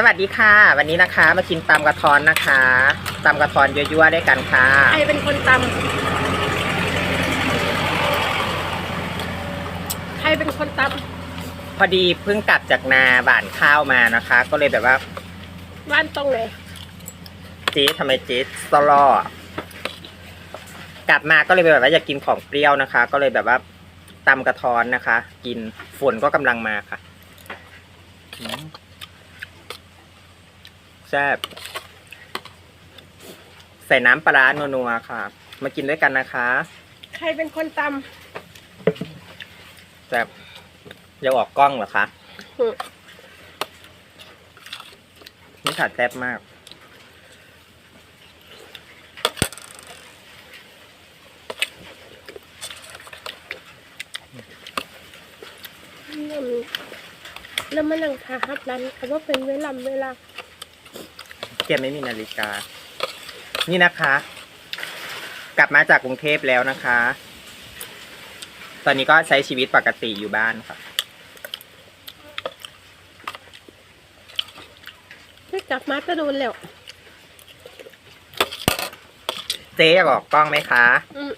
สวัสดีค่ะ วันนี้นะคะ มากินตำกระทอนนะคะตำกระทอนยั่วๆด้วยกันค่ะใครเป็นคนตำใครเป็นคนตพอดีเพิ่งกลับจากนาบ้านข้าวมานะคะ ก็เลยแบบว่าำบ้านตรงไหนเจ๊ทำไมเจ๊สลอกลับมาก็เลยแบบว่าอยากกินของเปรี้ยวนะคะ ก็เลยแบบว่าตำกระทอนนะคะ กินฝนก็กำลังมาค่ะอืม แซ่บใส่น้ำปลาร้านัวๆค่ะ มากินด้วยกันนะคะ ใครเป็นคนตแซ่บอยากออกกล้องเหรอคะำอืมนี่ขาดแซ่บมาก แล้วมันนั่งทาฮับรันคำว่าเป็นเวลาเวลา เกียไม่มีนาฬิกา นี่นะคะ กลับมาจากกรุงเทพแล้วนะคะ ตอนนี้ก็ใช้ชีวิตปกติอยู่บ้านค่ะที่กลับมาก็โดนแล้ว เจ๊อยากออกกล้องไหมคะ อืม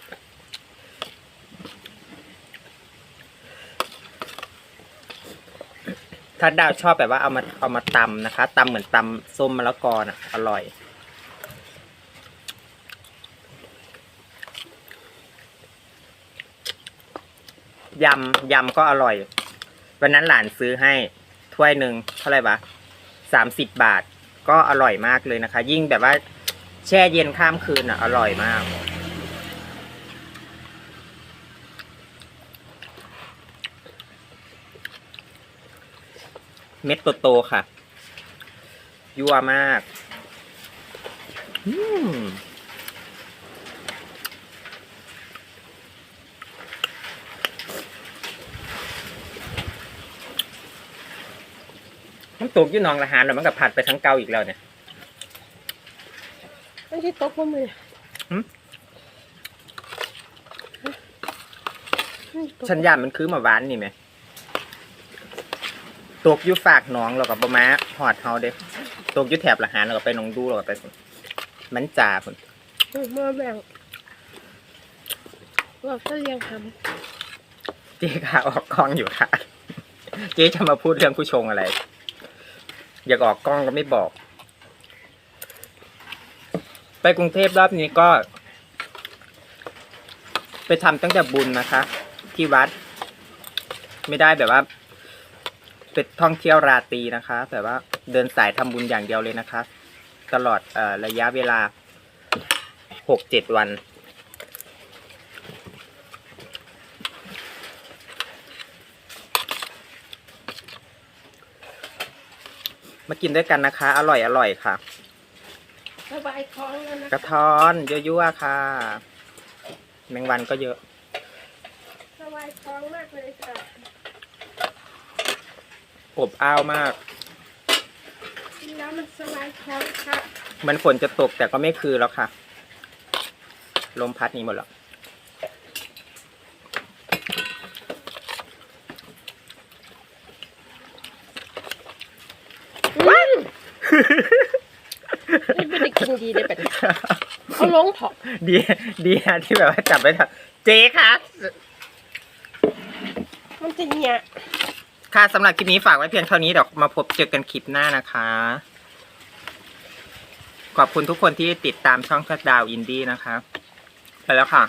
ถ้าดาวชอบแบบว่าเอามาเอามาตำนะคะตำเหมือนตำส้มมะละกอนะอร่อย ยำยำก็อร่อย วันนั้นหลานซื้อให้ถ้วยหนึ่งเท่าไหร่ปะสามสิบบาท ก็อร่อยมากเลยนะคะ ยิ่งแบบว่าแช่เย็นข้ามคืนอะ อร่อยมาก เม็ดโตๆค่ะ ยั่วมากอืมมันตกอยี่หนองละหานแล้วมันกับผัดไปทั้งเกาอีกแล้วเนี่ยไม่ใช่โต๊ะพวกมือหืมนี่โต๊ะฉันยานมันคือหมาหวานนี่ไหม ตกอยู่ฝากหน้องเรากับปะมาหอดเฮาเด้ตกอยู่แถบละหานเราก็ไปหนองดูเราก็ไปพุ่นมันจ่าพุ่นอืมมาแบ่งเราก็เลี้ยงทเจ๊ค่ะออกกล้องอยู่ค่ะ เจ๊จะมาพูดเรื่องผู้ชงอะไร อยากออกกล้องก็ไม่บอก ไปกรุงเทพรอบนี้ก็ ไปทำตั้งแต่บุญนะคะ ที่วัด ไม่ได้แบบว่า เป็นท่องเที่ยวราตรีนะคะแบบว่าเดินสายทำบุญอย่างเดียวเลยนะคะ ตลอดเอ่อระยะเวลาหกเจ็ดวัน มากินด้วยกันนะคะ อร่อยอร่อยค่ะำสบายท้องแล้วนะกระท้อนยั่วๆค่ะ แมงวันก็เยอะสบายท้องมากเลยค่ะ อบอ้าวมาก กินแล้วมันสบายท้องค่ะเหมันฝนจะตกแต่ก็ไม่คือแล้วค่ะ ลมพัดหนี้หมดแล้ว ว้าวนี่ไม่ได้กินดีเลยแบบนี้เอาลงเถอะ ดีดีนะที่แบบว่าจับไว้ทันเจ๊ค่ะ มันจะเนี่ย ค่ะสำหรับคลิปนี้ฝากไว้เพียงเท่านี้เดี๋ยวมาพบเจอกันคลิปหน้านะคะ ขอบคุณทุกคนที่ติดตามช่องกระดาวอินดี้นะคะ ไปแล้วค่ะ